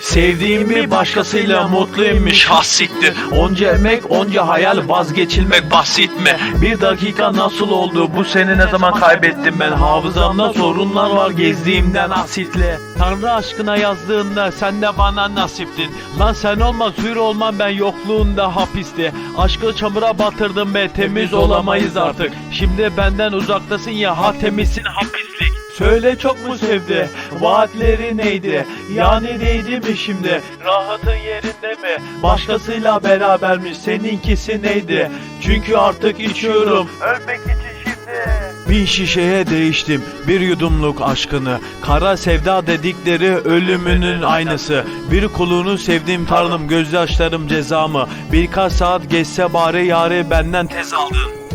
Sevdiğim bir başkasıyla mutluymuş hassiktir Onca emek onca hayal vazgeçilmek basit mi? Bir dakika nasıl oldu? Bu seni ne zaman kaybettim ben? Hafızamda sorunlar var gezdiğimden asitle. Tanrı aşkına yazdığında sen de bana nasiptin. Lan sen olmaz hür olmam ben yokluğunda hapisti Aşkı çamura batırdım be temiz olamayız artık. Şimdi benden uzaktasın ya ha temizsin hapislik Söyle çok mu sevdi? Vaatleri neydi? Yani neydi mi şimdi? Rahatın yerinde mi? Başkasıyla berabermiş seninkisi neydi? Çünkü artık içiyorum Ölmek için şimdi Bin şişeye değiştim bir yudumluk aşkını Kara sevda dedikleri ölümünün aynısı Bir kulunu sevdiğim tanrım gözyaşlarım cezamı Birkaç saat geçse bari yari benden tez aldın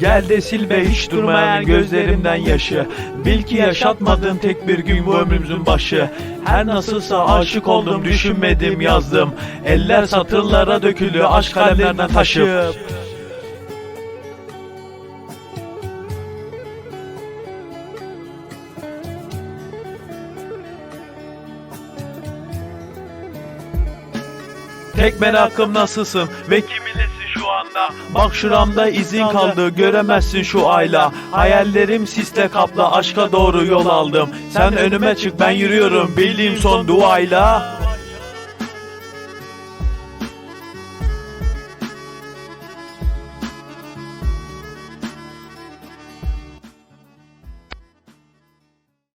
Gel de sil be hiç durmayan gözlerimden yaşı. Bil ki yaşatmadın tek bir gün bu ömrümüzün başı. Her nasılsa aşık oldum düşünmedim yazdım. Eller satırlara dökülü aşk kalemlerine taşıp. Tek merakım nasılsın ve kiminlesin şu anda. Bak şuramda izin kaldı göremezsin şu ayla. Hayallerim sisle kaplı aşka doğru yol aldım. Sen önüme çık ben yürüyorum. Bildiğim son duayla